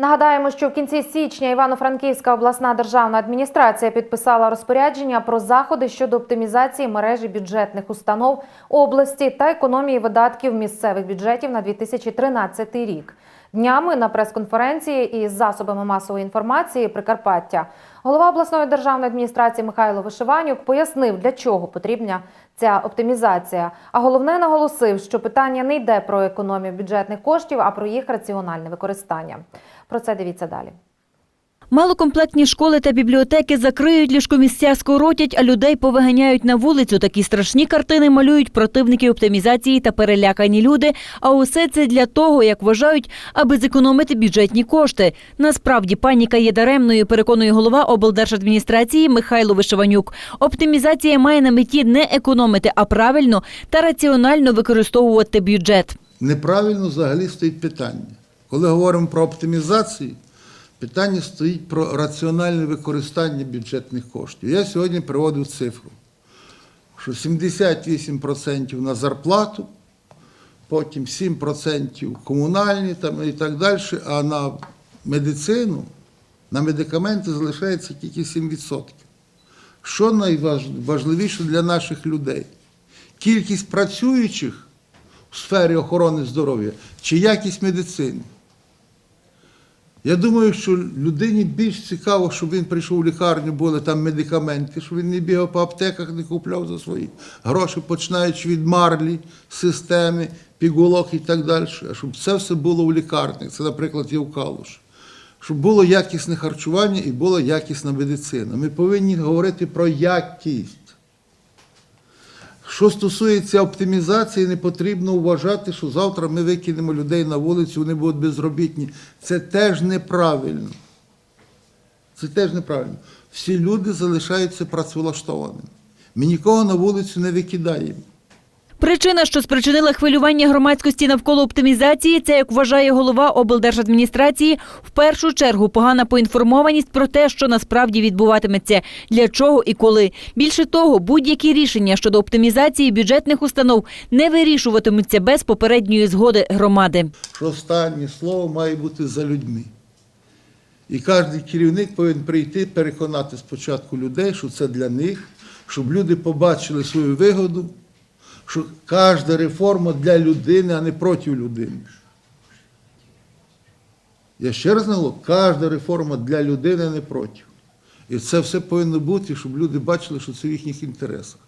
Нагадаємо, що в кінці січня Івано-Франківська обласна державна адміністрація підписала розпорядження про заходи щодо оптимізації мережі бюджетних установ області та економії видатків місцевих бюджетів на 2013 рік. Днями на прес-конференції із засобами масової інформації Прикарпаття голова обласної державної адміністрації Михайло Вишиванюк пояснив, для чого потрібна ця оптимізація. А головне наголосив, що питання не йде про економію бюджетних коштів, а про їх раціональне використання. Про це дивіться далі. Малокомплектні школи та бібліотеки закриють, ліжкомісця скоротять, а людей повиганяють на вулицю. Такі страшні картини малюють противники оптимізації та перелякані люди. А усе це для того, як вважають, аби зекономити бюджетні кошти. Насправді паніка є даремною, переконує голова облдержадміністрації Михайло Вишиванюк. Оптимізація має на меті не економити, а правильно та раціонально використовувати бюджет. Неправильно взагалі стоїть питання. Коли говоримо про оптимізацію, питання стоїть про раціональне використання бюджетних коштів. Я сьогодні приводив цифру, що 78% на зарплату, потім 7% комунальні там, і так далі, а на медицину, на медикаменти залишається тільки 7%. Що найважливіше для наших людей? Кількість працюючих в сфері охорони здоров'я чи якість медицини. Я думаю, що людині більш цікаво, щоб він прийшов в лікарню, були там медикаменти, щоб він не бігав по аптеках, не купляв за свої гроші, починаючи від марлі, системи, пігулок і так далі. А щоб це все було в лікарнях. Це, наприклад, є в Калуш. Щоб було якісне харчування і була якісна медицина. Ми повинні говорити про якість. Що стосується оптимізації, не потрібно вважати, що завтра ми викинемо людей на вулицю, вони будуть безробітні. Це теж неправильно. Це теж неправильно. Всі люди залишаються працевлаштованими. Ми нікого на вулицю не викидаємо. Причина, що спричинила хвилювання громадськості навколо оптимізації, це, як вважає голова облдержадміністрації, в першу чергу погана поінформованість про те, що насправді відбуватиметься, для чого і коли. Більше того, будь-які рішення щодо оптимізації бюджетних установ не вирішуватимуться без попередньої згоди громади. останнє слово має бути за людьми. І кожен керівник повинен прийти, переконати спочатку людей, що це для них, щоб люди побачили свою вигоду, що кожна реформа для людини, а не проти людини. Я ще раз наголошую, кожна реформа для людини, а не проти. І це все повинно бути, щоб люди бачили, що це в їхніх інтересах.